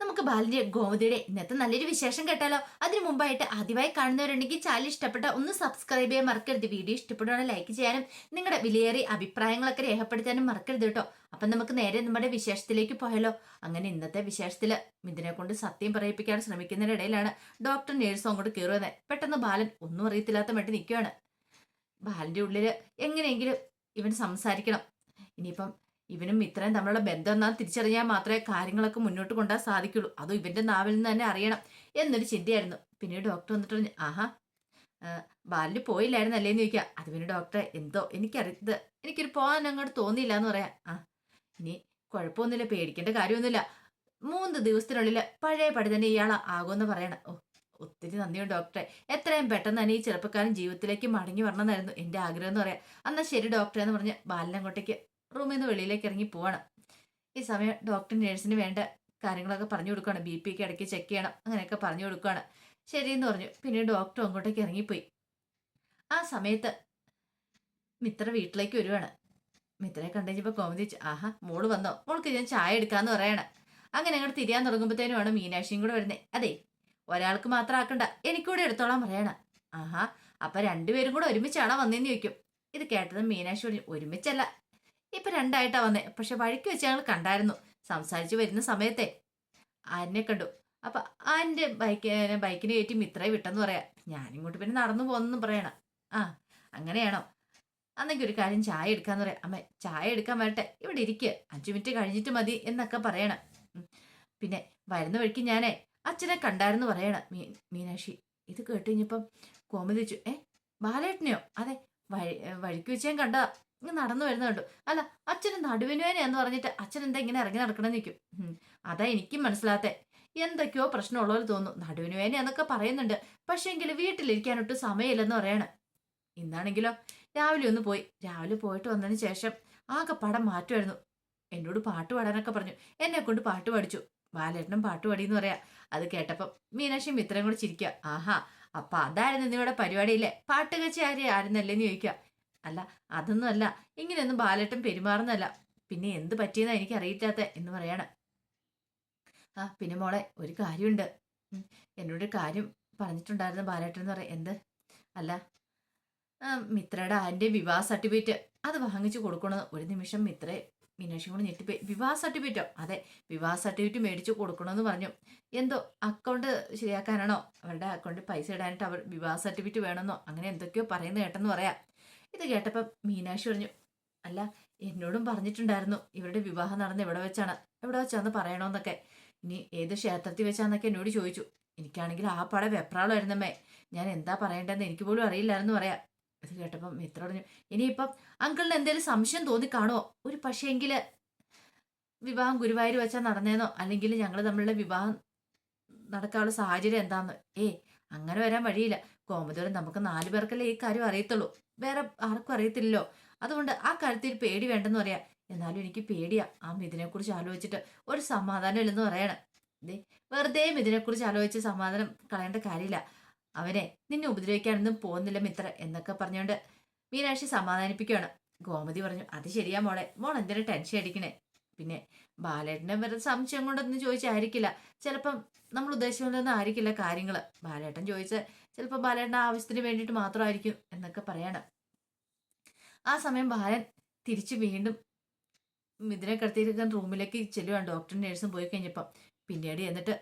നമുക്ക് ബാലിന്റെ ഗോമതിയുടെ ഇന്നത്തെ നല്ലൊരു വിശേഷം കേട്ടാലോ? അതിനു മുമ്പായിട്ട് ആദ്യമായി കാണുന്നവരുണ്ടെങ്കിൽ ചാനൽ ഇഷ്ടപ്പെട്ട ഒന്ന് സബ്സ്ക്രൈബ് ചെയ്യാൻ മറക്കരുത്. വീഡിയോ ഇഷ്ടപ്പെടുവാണെങ്കിൽ ലൈക്ക് ചെയ്യാനും നിങ്ങളുടെ വിലയേറിയ അഭിപ്രായങ്ങളൊക്കെ രേഖപ്പെടുത്താനും മറക്കരുത് കേട്ടോ. അപ്പം നമുക്ക് നേരെ നമ്മുടെ വിശേഷത്തിലേക്ക് പോയാലോ? അങ്ങനെ ഇന്നത്തെ വിശേഷത്തിൽ മിഥുനെ കൊണ്ട് സത്യം പറയിപ്പിക്കാൻ ശ്രമിക്കുന്നതിനിടയിലാണ് ഡോക്ടർ നേഴ്സും അങ്ങോട്ട് കയറുന്നത് പെട്ടെന്ന് ബാലൻ ഒന്നും അറിയത്തില്ലാത്ത മട്ടി നിൽക്കുകയാണ് ബാലന്റെ ഉള്ളിൽ എങ്ങനെയെങ്കിലും ഇവൻ സംസാരിക്കണം. ഇനിയിപ്പം ഇവനും ഇത്രയും തമ്മിലുള്ള ബന്ധം എന്നാൽ തിരിച്ചറിഞ്ഞാൽ മാത്രമേ കാര്യങ്ങളൊക്കെ മുന്നോട്ട് കൊണ്ടുപോകാൻ സാധിക്കുള്ളൂ. അതും ഇവന്റെ നാവിൽ നിന്ന് തന്നെ അറിയണം എന്നൊരു ചിന്തയായിരുന്നു. പിന്നീട് ഡോക്ടർ വന്നിട്ട് പറഞ്ഞു ആഹാ ബാലിന് പോയില്ലായിരുന്നു അല്ലേന്ന് ചോദിക്കുക അത് പിന്നെ ഡോക്ടറെ എന്തോ എനിക്കറിയത് എനിക്കൊരു പോകാൻ അങ്ങോട്ട് തോന്നിയില്ല എന്ന് പറയാം. ആ ഇനി കുഴപ്പമൊന്നുമില്ല പേടിക്കേണ്ട കാര്യമൊന്നുമില്ല. മൂന്ന് ദിവസത്തിനുള്ളിൽ പഴയ പടി തന്നെ ഇയാൾ ആകുമെന്ന് പറയണം. ഓ ഒത്തിരി നന്ദിയുണ്ട് ഡോക്ടറെ എത്രയും പെട്ടെന്ന് തന്നെ ഈ ചെറുപ്പക്കാരൻ ജീവിതത്തിലേക്ക് മടങ്ങി വരണമെന്നായിരുന്നു എന്റെ ആഗ്രഹം എന്ന് പറയാം. എന്നാൽ ശരി ഡോക്ടറെ എന്ന് പറഞ്ഞ് ബാലിനങ്ങോട്ടേക്ക് റൂമിൽ നിന്ന് വെളിയിലേക്ക് ഇറങ്ങി പോവാണ്. ഈ സമയം ഡോക്ടർ നേഴ്സിന് വേണ്ട കാര്യങ്ങളൊക്കെ പറഞ്ഞു കൊടുക്കുകയാണ്. ബി പി ഒക്കെ ഇടയ്ക്ക് ചെക്ക് ചെയ്യണം അങ്ങനെയൊക്കെ പറഞ്ഞു കൊടുക്കുകയാണ്. ശരിയെന്ന് പറഞ്ഞു. പിന്നെ ഡോക്ടർ അങ്ങോട്ടേക്ക് ഇറങ്ങിപ്പോയി. ആ സമയത്ത് മിത്ര വീട്ടിലേക്ക് വരുവാണ്. മിത്രയെ കണ്ടുകഴിഞ്ഞപ്പോൾ കോമതി ആഹാ മോൾ വന്നോ? മോൾക്ക് ഞാൻ ചായ എടുക്കാന്ന് പറയണ. അങ്ങനെ അങ്ങോട്ട് തിരിയാൻ തുടങ്ങുമ്പോഴത്തേനുമാണ് മീനാക്ഷിയും കൂടെ വരുന്നത് അതെ ഒരാൾക്ക് മാത്രം ആക്കണ്ട എനിക്കൂടെ എടുത്തോളാൻ പറയണ. ആഹാ അപ്പൊ രണ്ടുപേരും കൂടെ ഒരുമിച്ചാണോ വന്നേന്ന് ചോദിക്കും. ഇത് കേട്ടത് മീനാക്ഷി പറഞ്ഞു ഒരുമിച്ചല്ല ഇപ്പൊ രണ്ടായിട്ടാ വന്നേ. പക്ഷെ വഴിക്ക് വെച്ച് ഞങ്ങൾ കണ്ടായിരുന്നു. സംസാരിച്ച് വരുന്ന സമയത്തെ. ആനെ കണ്ടു. അപ്പൊ ആന്റെ ബൈക്ക് ബൈക്കിന് കയറ്റി മിത്രയെ വിട്ടെന്ന് പറയാ. ഞാനിങ്ങോട്ട് പിന്നെ നടന്നു പോകുന്നു പറയണം ആ അങ്ങനെയാണോ? അന്നെങ്കിൽ ഒരു കാര്യം ചായ എടുക്കാന്ന് പറയാം. അമ്മ ചായ എടുക്കാൻ വരട്ടെ. ഇവിടെ ഇരിക്കുക അഞ്ചു മിനിറ്റ് കഴിഞ്ഞിട്ട് മതി എന്നൊക്കെ പറയണം. പിന്നെ വരുന്ന വഴിക്ക് ഞാനേ അച്ഛനെ കണ്ടായിരുന്നു പറയണം മീ മീനാക്ഷി. ഇത് കേട്ട് കഴിഞ്ഞപ്പം കോമതി വെച്ചു. ഏ ബാലേട്ടനെയോ? അതെ വഴി വഴിക്ക് വെച്ച് ഞാൻ കണ്ടതാ. ഇങ്ങനെ നടന്നു വരുന്നുണ്ട് അല്ല അച്ഛൻ അച്ഛന് നടുവിനുവേനയാന്ന് പറഞ്ഞിട്ട് അച്ഛൻ എന്താ ഇങ്ങനെ ഇറങ്ങി നടക്കണം നിൽക്കും അതാ എനിക്കും മനസ്സിലാത്തെ. എന്തൊക്കെയോ പ്രശ്നമുള്ളവർ തോന്നുന്നു. നടുവിനുവേന എന്നൊക്കെ പറയുന്നുണ്ട്. പക്ഷേ എങ്കിൽ വീട്ടിലിരിക്കാനൊട്ട് സമയമില്ലെന്ന് പറയണം. ഇന്നാണെങ്കിലോ? രാവിലെ ഒന്ന് പോയി. രാവിലെ പോയിട്ട് വന്നതിന് ശേഷം ആകെ പടം മാറ്റുമായിരുന്നു എന്നോട് പാട്ട് പാടാനൊക്കെ പറഞ്ഞു. എന്നെ കൊണ്ട് പാട്ട് പഠിച്ചു ബാലേട്ടനും പാട്ട് പാടി എന്ന് പറയാ. അത് കേട്ടപ്പം മീനാക്ഷിയും മിത്രം കൂടെ ചിരിക്കുക ആഹാ അപ്പൊ അതായിരുന്നു നിങ്ങളുടെ പരിപാടിയില്ലേ? പാട്ട് കച്ചി ആര് ആയിരുന്നല്ലേന്ന് ചോദിക്കുക അല്ല അതൊന്നും അല്ല. ഇങ്ങനെയൊന്നും ബാലേട്ടൻ പെരുമാറുന്നല്ല പിന്നെ എന്ത് പറ്റിയെന്നാ എനിക്ക് അറിയില്ലാത്ത എന്ന് പറയാണ്. ആ പിന്നെ മോളെ ഒരു കാര്യമുണ്ട്. എന്നോട് കാര്യം പറഞ്ഞിട്ടുണ്ടായിരുന്നു ബാലേട്ടൻ എന്ന് പറയാം എന്ത്? അല്ല മിത്രയുടെ ആന്റെ വിവാഹ സർട്ടിഫിക്കറ്റ്. അത് വാങ്ങിച്ചു കൊടുക്കണത് ഒരു നിമിഷം മിത്രയെ മീനാക്ഷി കൂടെ ഞെട്ടിപ്പോയി. വിവാഹ സർട്ടിഫിക്കറ്റോ? അതെ വിവാഹ സർട്ടിഫിക്കറ്റ് മേടിച്ചു കൊടുക്കണമെന്ന് പറഞ്ഞു. എന്തോ അക്കൗണ്ട് ശരിയാക്കാനാണോ? അവരുടെ അക്കൗണ്ടിൽ പൈസ ഇടാനായിട്ട് അവർ വിവാഹ സർട്ടിഫിക്കറ്റ് വേണമെന്നോ? അങ്ങനെ എന്തൊക്കെയോ പറയുന്നത് കേട്ടെന്ന് പറയാം. ഇത് കേട്ടപ്പം മീനാക്ഷി പറഞ്ഞു അല്ല എന്നോടും പറഞ്ഞിട്ടുണ്ടായിരുന്നു ഇവരുടെ വിവാഹം നടന്ന് എവിടെ വെച്ചാണ് എവിടെ വെച്ചാന്ന് പറയണമെന്നൊക്കെ ഇനി ഏത് ക്ഷേത്രത്തിൽ വെച്ചാന്നൊക്കെ എന്നോട് ചോദിച്ചു. എനിക്കാണെങ്കിൽ ആ പടം വെപ്രാളമായിരുന്നമ്മേ ഞാൻ എന്താ പറയേണ്ടതെന്ന് എനിക്ക് പോലും അറിയില്ലായിരുന്നു പറയാം. ഇത് കേട്ടപ്പം മിത്ര പറഞ്ഞു ഇനിയിപ്പം അങ്കിളിന് എന്തെങ്കിലും സംശയം തോന്നി കാണുമോ ഒരു എങ്കിൽ വിവാഹം ഗുരുവായൂർ വെച്ചാൽ നടന്നേന്നോ? അല്ലെങ്കിൽ ഞങ്ങൾ തമ്മിലുള്ള വിവാഹം നടക്കാനുള്ള സാഹചര്യം എന്താന്ന്? ഏ അങ്ങനെ വരാൻ വഴിയില്ല. കോമതോരം നമുക്ക് നാലു പേർക്കല്ലേ ഈ കാര്യം അറിയത്തുള്ളൂ. വേറെ ആർക്കും അറിയത്തില്ലല്ലോ. അതുകൊണ്ട് ആ കാര്യത്തിൽ പേടി വേണ്ടെന്ന് പറയാം. എന്നാലും എനിക്ക് പേടിയാ. ആ മിഥിനെ കുറിച്ച് ആലോചിച്ചിട്ട് ഒരു സമാധാനം ഇല്ലെന്ന് പറയണം. ദേ വെറുതെ കുറിച്ച് ആലോചിച്ച് സമാധാനം കളയേണ്ട കാര്യമില്ല. അവനെ നിന്നെ ഉപദ്രവിക്കാനൊന്നും പോകുന്നില്ല മിത്ര എന്നൊക്കെ പറഞ്ഞുകൊണ്ട് മീനാക്ഷി സമാധാനിപ്പിക്കുകയാണ്. ഗോമതി പറഞ്ഞു അത് ശരിയാ മോളെ. മോൾ എന്തിനാ ടെൻഷൻ അടിക്കണേ? പിന്നെ ബാലേട്ടനെ വെറുതെ സംശയം കൊണ്ടൊന്നും ചോദിച്ചായിരിക്കില്ല. ചിലപ്പം നമ്മൾ ഉദ്ദേശിച്ചുകൊണ്ടൊന്നും ആയിരിക്കില്ല കാര്യങ്ങൾ ബാലേട്ടൻ ചോദിച്ച ചിലപ്പോൾ ബാലേട്ടന്റെ ആവശ്യത്തിന് വേണ്ടിയിട്ട് മാത്രമായിരിക്കും എന്നൊക്കെ പറയണം. ആ സമയം ബാലൻ തിരിച്ച് വീണ്ടും മിഥുനെ കിടത്തിയിരിക്കാൻ റൂമിലേക്ക് ചെല്ലുകയാണ് ഡോക്ടറും നേഴ്സും പോയി കഴിഞ്ഞപ്പം പിന്നീട് എന്നിട്ട്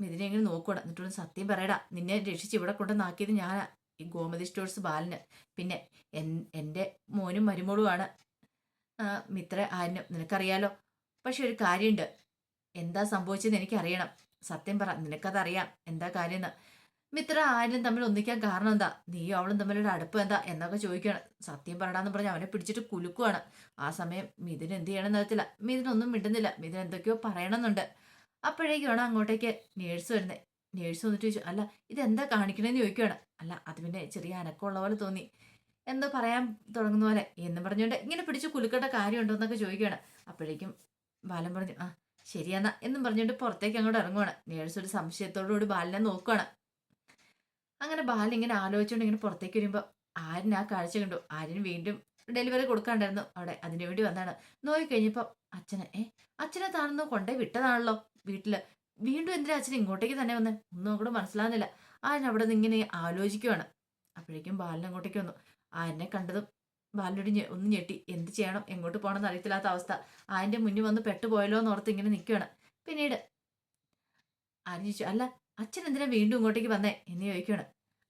മിഥുനെ എങ്ങനെ നോക്കൂടാ എന്നിട്ടൊന്ന് സത്യം പറയടാ നിന്നെ രക്ഷിച്ച് ഇവിടെ കൊണ്ടുവന്നാക്കിയത് ഞാൻ ഈ ഗോമതി സ്റ്റോഴ്സ് ബാലന്. പിന്നെ എൻ എന്റെ മോനും മരുമോളുമാണ്. മിത്ര ആരിനും നിനക്കറിയാലോ? പക്ഷെ ഒരു കാര്യമുണ്ട്. എന്താ സംഭവിച്ചതെന്ന് എനിക്കറിയണം. സത്യം പറ നിനക്കതറിയാം. എന്താ കാര്യമെന്ന്. മിത്ര ആരും തമ്മിൽ ഒന്നിക്കാൻ കാരണം എന്താ? നീയും അവളും തമ്മിലൊരു അടുപ്പ് എന്താ? എന്നൊക്കെ ചോദിക്കുകയാണ്. സത്യം പറയണമെന്ന് പറഞ്ഞ് അവനെ പിടിച്ചിട്ട് കുലുക്കുവാണ്. ആ സമയം മിഥുൻ എന്ത് ചെയ്യണമെന്ന് അറിയത്തില്ല. മിഥുൻ ഒന്നും മിണ്ടുന്നില്ല. മിഥുൻ എന്തൊക്കെയോ പറയണമെന്നുണ്ട്. അപ്പോഴേക്കുമാണ് അങ്ങോട്ടേക്ക് നേഴ്സ് വരുന്നത് നേഴ്സ് വന്നിട്ട് ചോദിച്ചു അല്ല ഇതെന്താ കാണിക്കണേന്ന് ചോദിക്കുകയാണ്. അല്ല അത് പിന്നെ ചെറിയ അനക്കമുള്ള പോലെ തോന്നി. എന്തോ പറയാൻ തുടങ്ങുന്ന പോലെ. എന്ന് പറഞ്ഞുകൊണ്ട് ഇങ്ങനെ പിടിച്ച് കുലുക്കേണ്ട കാര്യമുണ്ടോ? എന്നൊക്കെ ചോദിക്കുകയാണ്. അപ്പോഴേക്കും ബാലൻ പറഞ്ഞു ആ ശരിയെന്നാ എന്നും പറഞ്ഞുകൊണ്ട് പുറത്തേക്ക് അങ്ങോട്ട് ഇറങ്ങുവാണ്. നേഴ്സ് ഒരു സംശയത്തോടുകൂടി ബാലനെ നോക്കുവാണ്. അങ്ങനെ ബാലൻ ഇങ്ങനെ ആലോചിച്ചുകൊണ്ട് ഇങ്ങനെ പുറത്തേക്ക് വരുമ്പോൾ ആര്യൻ ആ കാഴ്ച കണ്ടു. ആര്യൻ വീണ്ടും ഡെലിവറി കൊടുക്കാണ്ടായിരുന്നു. അവിടെ അതിനു വേണ്ടി വന്നാണ്. നോക്കി കഴിഞ്ഞപ്പോൾ അച്ഛനെ ഏ അച്ഛനെ താണെന്ന് കൊണ്ടേ വിട്ടതാണല്ലോ വീട്ടിൽ. വീണ്ടും എന്തിനാ അച്ഛൻ ഇങ്ങോട്ടേക്ക് തന്നെ വന്ന്? ഒന്നും കൂടെ മനസ്സിലാകുന്നില്ല ആര്യൻ അവിടെ നിന്ന് ഇങ്ങനെ ആലോചിക്കുവാണ്. അപ്പോഴേക്കും ബാലൻ അങ്ങോട്ടേക്ക് വന്നു. ആനെ കണ്ടതും ബാലനോട് ഒന്ന് ഞെട്ടി. എന്ത് ചെയ്യണം? എങ്ങോട്ട് പോകണം എന്ന് അറിയത്തില്ലാത്ത അവസ്ഥ. ആര്യന്റെ മുന്നിൽ വന്ന് പെട്ടുപോയല്ലോ എന്ന് ഓർത്ത് ഇങ്ങനെ നിൽക്കുകയാണ് പിന്നീട് ആര്യൻ ചോദിച്ചു അല്ല അച്ഛൻ എന്തിനാ വീണ്ടും ഇങ്ങോട്ടേക്ക് വന്നേ? എന്ന് ചോദിക്കുകയാണ്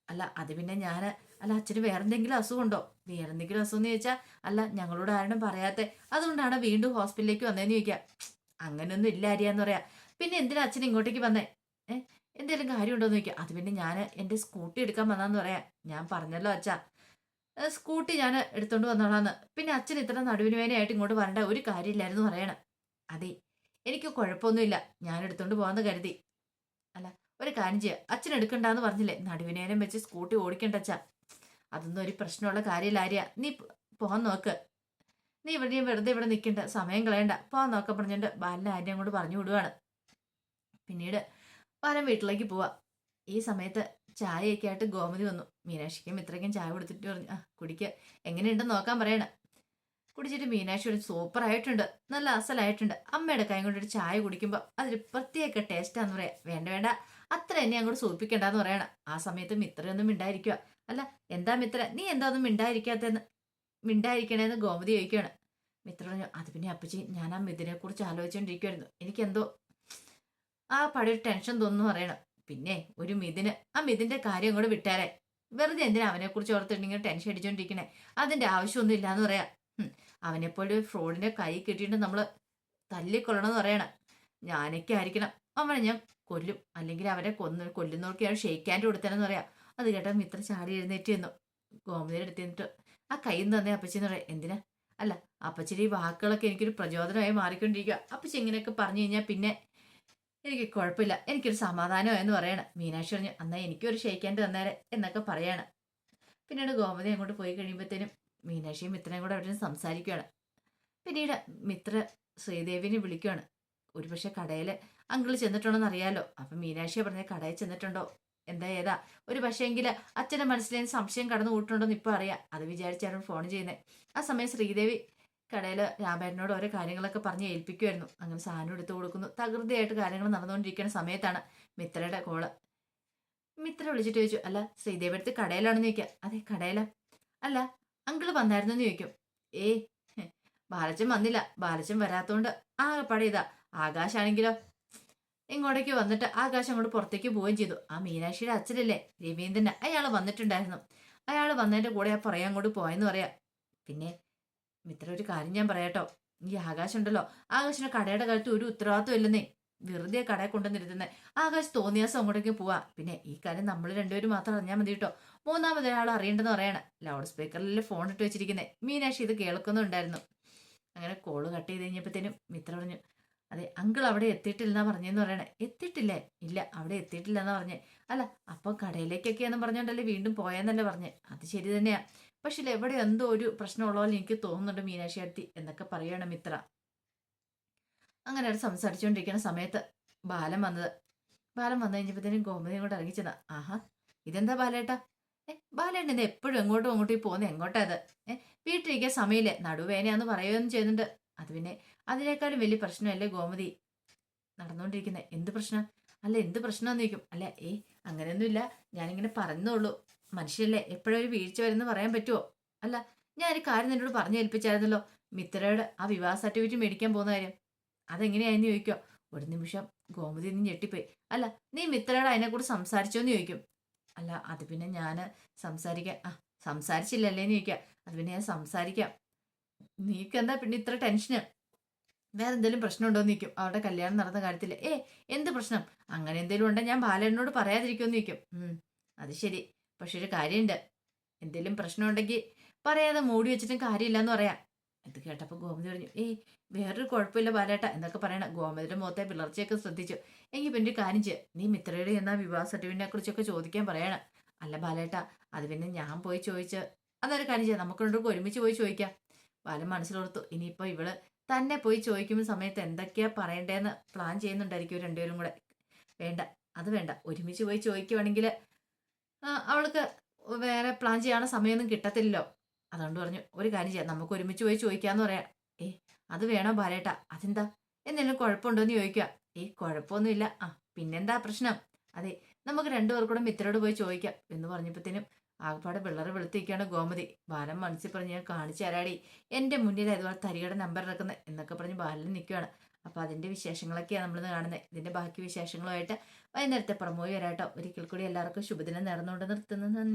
അല്ല അത് പിന്നെ ഞാൻ അല്ല അച്ഛന് വേറെന്തെങ്കിലും അസുഖമുണ്ടോ? വേറെന്തെങ്കിലും അസുഖം എന്ന് ചോദിച്ചാൽ അല്ല ഞങ്ങളോട് ആരും പറയാത്തെ. അതുകൊണ്ടാണ് വീണ്ടും ഹോസ്പിറ്റലിലേക്ക് വന്നതെന്ന് ചോദിക്കുക അങ്ങനെയൊന്നും ഇല്ല അരിയാന്ന് പറയാ. പിന്നെ എന്തിനാ അച്ഛൻ ഇങ്ങോട്ടേക്ക് വന്നേ? ഏഹ് എന്തെങ്കിലും കാര്യമുണ്ടോ എന്ന് ചോദിക്കുക അത് പിന്നെ ഞാൻ എന്റെ സ്കൂട്ടി എടുക്കാൻ വന്നാന്ന് പറയാം. ഞാൻ പറഞ്ഞല്ലോ അച്ഛാ. സ്കൂട്ടി ഞാൻ എടുത്തോണ്ട് വന്നോളാന്ന്. പിന്നെ അച്ഛൻ ഇത്ര നടുവിന് വേനയായിട്ട് ഇങ്ങോട്ട് വരണ്ട. ഒരു കാര്യമില്ലായിരുന്നു പറയണം. അതെ എനിക്ക് കുഴപ്പമൊന്നുമില്ല. ഞാൻ എടുത്തോണ്ട് പോകാന്ന് കരുതി. അല്ല ഒരു കാര്യം ചെയ്യുക അച്ഛൻ എടുക്കണ്ടെന്ന് പറഞ്ഞില്ലേ? നടുവിനേരം വെച്ച് സ്കൂട്ടി ഓടിക്കണ്ട അച്ഛാ. അതൊന്നും ഒരു പ്രശ്നമുള്ള കാര്യമില്ല ആര്യ. നീ പോകാൻ നോക്ക്. നീ ഇവിടെ വെറുതെ ഇവിടെ നിൽക്കണ്ട സമയം കളയണ്ട. പോകാൻ നോക്കാൻ പറഞ്ഞുകൊണ്ട് ബാലിനെ ആര്യം കൊണ്ട് പറഞ്ഞു വിടുവാണ്. പിന്നീട് ബാലൻ വീട്ടിലേക്ക് പോവാ. ഈ സമയത്ത് ചായയൊക്കെ ആയിട്ട് ഗോമതി വന്നു. മീനാക്ഷിക്കും ഇത്രയ്ക്കും ചായ കൊടുത്തിട്ട് പറഞ്ഞു ആ കുടിക്ക. എങ്ങനെയുണ്ടെന്ന് നോക്കാൻ പറയണ. കുടിച്ചിട്ട് മീനാക്ഷി ഒരു സൂപ്പർ ആയിട്ടുണ്ട്. നല്ല അസലായിട്ടുണ്ട്. അമ്മയുടെ കൈ കൊണ്ടൊരു ചായ കുടിക്കുമ്പോൾ അതൊരു പ്രത്യേക ടേസ്റ്റാന്ന് പറയാം. വേണ്ട വേണ്ട. അത്ര എന്നെ അങ്ങോട്ട് സൂചിപ്പിക്കണ്ടെന്ന് പറയണം. ആ സമയത്ത് മിത്രയൊന്നും മിണ്ടായിരിക്കുക അല്ല എന്താ മിത്ര നീ എന്താ ഒന്നും മിണ്ടായിരിക്കാത്തെന്ന് മിണ്ടായിരിക്കണേന്ന് ഗോമതി ചോദിക്കുകയാണ് മിത്ര പറഞ്ഞു അത് പിന്നെ അപ്പച്ചി ഞാൻ ആ മിഥുനെ കുറിച്ച് ആലോചിച്ചുകൊണ്ടിരിക്കുമായിരുന്നു എനിക്കെന്തോ ആ പടി ഒരു ടെൻഷൻ തോന്നുന്നു പറയണം. പിന്നെ ഒരു മിഥുന് ആ മിഥുന്റെ കാര്യം കൂടെ വിട്ടാരെ. വെറുതെ എന്തിനാ അവനെ കുറിച്ച് ഓർത്തിട്ടുണ്ടെങ്കിൽ ടെൻഷൻ അടിച്ചോണ്ടിരിക്കണേ? അതിന്റെ ആവശ്യമൊന്നും ഇല്ലാന്ന് പറയാ. അവനെപ്പോലെ ഫ്രോഡിന്റെ കൈ കിട്ടിയിട്ട് നമ്മൾ തല്ലിക്കൊള്ളണമെന്ന് പറയണം. ഞാനൊക്കെ ആയിരിക്കണം. അവനെ ഞാൻ കൊല്ലും. അല്ലെങ്കിൽ അവരെ കൊന്ന് കൊല്ലുന്നവർക്ക് ഞാൻ ഷെയ്ക്കാന്റെ കൊടുത്തതെന്ന് പറയാം. അത് കേട്ടോ മിത്ര ചാടി എഴുന്നേറ്റ് എന്നു ഗോമതിയുടെ അടുത്ത് നിന്നിട്ട് ആ കയ്യിൽ നിന്ന് തന്നെ അപ്പച്ചി എന്ന് പറയാം. എന്തിനാ? അല്ല അപ്പച്ചിയുടെ ഈ വാക്കുകളൊക്കെ എനിക്കൊരു പ്രചോദനമായി മാറിക്കൊണ്ടിരിക്കുക അപ്പച്ചി ഇങ്ങനെയൊക്കെ പറഞ്ഞു കഴിഞ്ഞാൽ പിന്നെ എനിക്ക് കുഴപ്പമില്ല. എനിക്കൊരു സമാധാനമായെന്ന് പറയണം. മീനാക്ഷി പറഞ്ഞു അന്നാ എനിക്കൊരു ഷെയ്ക്കാന്റെ തന്നേരെ എന്നൊക്കെ പറയാണ്. പിന്നീട് ഗോമതി അങ്ങോട്ട് പോയി കഴിയുമ്പോഴത്തേനും മീനാക്ഷിയും മിത്രയും കൂടെ അവിടെ സംസാരിക്കുകയാണ് പിന്നീട് മിത്ര ശ്രീദേവിനെ വിളിക്കുകയാണ് ഒരുപക്ഷെ കടയിൽ അങ്കിൾ ചെന്നിട്ടുണ്ടോന്ന് അറിയാലോ അപ്പം മീനാക്ഷിയെ പറഞ്ഞ കടയിൽ ചെന്നിട്ടുണ്ടോ? എന്താ ഏതാ? ഒരു പക്ഷേങ്കിൽ അച്ഛന്റെ മനസ്സിലേന് സംശയം കടന്നു കൂട്ടുണ്ടോന്ന് ഇപ്പൊ അറിയാം. അത് വിചാരിച്ചാണ് ഫോൺ ചെയ്യുന്നത് ആ സമയം ശ്രീദേവി കടയിൽ രാമേട്ടനോട് ഓരോ കാര്യങ്ങളൊക്കെ പറഞ്ഞ് ഏൽപ്പിക്കുമായിരുന്നു അങ്ങനെ സാധനം എടുത്തു കൊടുക്കുന്നു. തകൃതിയായിട്ട് കാര്യങ്ങൾ നടന്നുകൊണ്ടിരിക്കുന്ന സമയത്താണ് മിത്രയുടെ കോൾ മിത്ര വിളിച്ചിട്ട് ചോദിച്ചു അല്ല ശ്രീദേവി അടുത്ത് കടയിലാണെന്ന് ചോദിക്കുക അതെ കടയിലാ. അല്ല അങ്കിൾ വന്നായിരുന്നു എന്ന് ചോദിക്കും. ഏയ് ബാലച്ചൻ വന്നില്ല. ബാലച്ചൻ വരാത്തോണ്ട് ആ പട ഇതാ. ആകാശാണെങ്കിലോ ഇങ്ങോട്ടേക്ക് വന്നിട്ട് ആകാശം അങ്ങോട്ട് പുറത്തേക്ക് പോവുകയും ചെയ്തു. ആ മീനാക്ഷിയുടെ അച്ഛനല്ലേ? രവീന്ദ്രൻ അയാൾ വന്നിട്ടുണ്ടായിരുന്നു. അയാൾ വന്നതിന്റെ കൂടെ ആ പറയാൻ അങ്ങോട്ട് പോയെന്ന് പറയാം. പിന്നെ മിത്ര ഒരു കാര്യം ഞാൻ പറയാട്ടോ. ഈ ആകാശം ഉണ്ടല്ലോ. ആകാശിന്റെ കടയുടെ കാലത്ത് ഒരു ഉത്തരവാദിത്വം ഇല്ലെന്നേ. വെറുതെ കടയിൽ കൊണ്ടുവന്നിരുന്നേ. ആകാശ് തോന്നിയാസം അങ്ങോട്ടേക്ക് പോവാ. പിന്നെ ഈ കാര്യം നമ്മൾ രണ്ടുപേരും മാത്രം അറിഞ്ഞാൽ മതി കേട്ടോ. മൂന്നാമത് ഒരാൾ അറിയേണ്ടെന്ന് പറയണം. ലൗഡ് സ്പീക്കറിൽ ഫോൺ ഇട്ട് വെച്ചിരിക്കുന്നത് മീനാക്ഷി ഇത് കേൾക്കുന്നുണ്ടായിരുന്നു. അങ്ങനെ കോൾ കട്ട് ചെയ്ത് കഴിഞ്ഞപ്പോഴത്തേനും മിത്ര പറഞ്ഞു അതെ അങ്കിൾ അവിടെ എത്തിയിട്ടില്ലെന്നാ പറഞ്ഞെന്ന് പറയണേ. എത്തിയിട്ടില്ലേ? ഇല്ല അവിടെ എത്തിയിട്ടില്ലെന്നാ പറഞ്ഞേ. അല്ല അപ്പം കടയിലേക്കൊക്കെയാന്ന് പറഞ്ഞോണ്ടല്ലേ വീണ്ടും പോയെന്നല്ലേ പറഞ്ഞേ. അത് ശരി തന്നെയാ. പക്ഷേ എവിടെ എന്തോ ഒരു പ്രശ്നമുള്ള പോലെ എനിക്ക് തോന്നുന്നുണ്ട് മീനാക്ഷി അടുത്തി എന്നൊക്കെ പറയണം മിത്ര. അങ്ങനെ അവിടെ സംസാരിച്ചുകൊണ്ടിരിക്കുന്ന സമയത്ത് ബാലൻ വന്നത്. ബാലം വന്നു കഴിഞ്ഞപ്പോഴത്തേനും ഗോമതിയും കൂടെ ഇറങ്ങിച്ചെന്ന ആഹാ ഇതെന്താ ബാലേട്ടാ? ഏ ബാലേട്ടൻ ഇത് എപ്പോഴും എങ്ങോട്ടും അങ്ങോട്ടും പോകുന്നത് എങ്ങോട്ടാ അത് ഏ വീട്ടിലിരിക്കാൻ സമയമില്ലേ? നടുവേനയാന്ന് പറയുകയൊന്നും ചെയ്യുന്നുണ്ട്. അത് പിന്നെ അതിനേക്കാളും വലിയ പ്രശ്നമല്ലേ ഗോമതി? നടന്നുകൊണ്ടിരിക്കുന്നത് എന്ത് പ്രശ്നം? അല്ല എന്ത് പ്രശ്നമാന്ന് ചോദിക്കും. അല്ല ഏ അങ്ങനെയൊന്നുമില്ല. ഞാനിങ്ങനെ പറഞ്ഞോളൂ മനുഷ്യല്ലേ എപ്പോഴും ഒരു വീഴ്ച വരുന്നു പറയാൻ പറ്റുമോ അല്ല ഞാൻ ഒരു കാര്യം നിന്നോട് പറഞ്ഞു ഏൽപ്പിച്ചായിരുന്നല്ലോ. മിത്രയുടെ ആ വിവാഹ സർട്ടിഫിക്കറ്റ് മേടിക്കാൻ പോകുന്ന കാര്യം. അതെങ്ങനെയായെന്ന് ചോദിക്കോ ഒരു നിമിഷം ഗോമതി നിന്ന് ഞെട്ടിപ്പോയി. അല്ല നീ മിത്രയുടെ അതിനെക്കുറിച്ച് സംസാരിച്ചോന്ന് ചോദിക്കും. അല്ല അത് പിന്നെ ഞാൻ സംസാരിക്കാം ആ സംസാരിച്ചില്ലല്ലേന്ന് ചോദിക്കാം അത് പിന്നെ ഞാൻ സംസാരിക്കാം. നീക്കെന്താ പിന്നെ ഇത്ര ടെൻഷന്? വേറെ എന്തെങ്കിലും പ്രശ്നം ഉണ്ടോയെന്ന് നിൽക്കും അവരുടെ കല്യാണം നടന്ന കാര്യത്തിൽ ഏ എന്ത് പ്രശ്നം? അങ്ങനെ എന്തെങ്കിലും ഉണ്ടെങ്കിൽ ഞാൻ ബാലനോട് പറയാതിരിക്കുമെന്ന് നിൽക്കും അത് ശരി. പക്ഷെ ഒരു കാര്യമുണ്ട് എന്തെങ്കിലും പ്രശ്നം ഉണ്ടെങ്കിൽ പറയാതെ മൂടി വെച്ചിട്ടും കാര്യമില്ലെന്ന് പറയാം. ഇത് കേട്ടപ്പോൾ ഗോമതി പറഞ്ഞു ഏയ് വേറൊരു കുഴപ്പമില്ല ബാലേട്ട എന്നൊക്കെ പറയണ ഗോമതിയുടെ മുഖത്തെ പിളർച്ചയൊക്കെ ശ്രദ്ധിച്ചു. എങ്കിൽ പിന്നെ കാര്യം ചെയ്യുക നീ മിത്രയുടെ എന്നാ വിവാഹ സർട്ടിഫിക്കറ്റിനെ കുറിച്ചൊക്കെ ചോദിക്കാൻ പറയണം. അല്ല ബാലേട്ട അത് പിന്നെ ഞാൻ പോയി ചോദിച്ച് അതൊരു കാര്യം ചെയ്യാം. നമുക്ക് രണ്ടുപേർക്കും ഒരുമിച്ച് പോയി ചോദിക്കാം. ബാലൻ മനസ്സിലോർത്തു ഇനിയിപ്പോൾ ഇവൾ തന്നെ പോയി ചോദിക്കുന്ന സമയത്ത് എന്തൊക്കെയാ പറയണ്ടേന്ന് പ്ലാൻ ചെയ്യുന്നുണ്ടായിരിക്കും രണ്ടുപേരും കൂടെ. വേണ്ട അത് വേണ്ട. ഒരുമിച്ച് പോയി ചോദിക്കുവാണെങ്കിൽ അവൾക്ക് വേറെ പ്ലാൻ ചെയ്യാനുള്ള സമയമൊന്നും കിട്ടത്തില്ലല്ലോ. അതുകൊണ്ട് പറഞ്ഞു ഒരു കാര്യം ചെയ്യാം നമുക്ക് ഒരുമിച്ച് പോയി ചോദിക്കാന്ന് പറയാം. ഏ അത് വേണോ ബാലേട്ട അതെന്താ? എന്തെങ്കിലും കുഴപ്പമുണ്ടോ എന്ന് ചോദിക്കുക ഏ കുഴപ്പമൊന്നുമില്ല. ആ പിന്നെന്താ പ്രശ്നം? അതെ നമുക്ക് രണ്ടുപേർക്കൂടെ മിത്രോട് പോയി ചോദിക്കാം എന്ന് പറഞ്ഞപ്പോഴത്തേനും ആകപ്പാടെ പിള്ളേരെ വെളുത്തിരിക്കുകയാണ് ഗോമതി. ബാലൻ മനസ്സിൽ പറഞ്ഞ് ഞാൻ കാണിച്ചു തരാടി. എന്റെ മുന്നിൽ അതുപോലെ തരികയുടെ നമ്പർ ഇറക്കുന്നത് എന്നൊക്കെ പറഞ്ഞ് ബാലൻ നിൽക്കുകയാണ് അപ്പോൾ അതിന്റെ വിശേഷങ്ങളൊക്കെയാണ് നമ്മളിന്ന് കാണുന്നത് ഇതിന്റെ ബാക്കി വിശേഷങ്ങളുമായിട്ട് വൈകുന്നേരത്തെ പ്രമോയി വരാട്ടോ. ഒരിക്കൽ കൂടി എല്ലാവർക്കും ശുഭദിനം നേർന്നുകൊണ്ട് നിർത്തുന്നു. നന്ദി.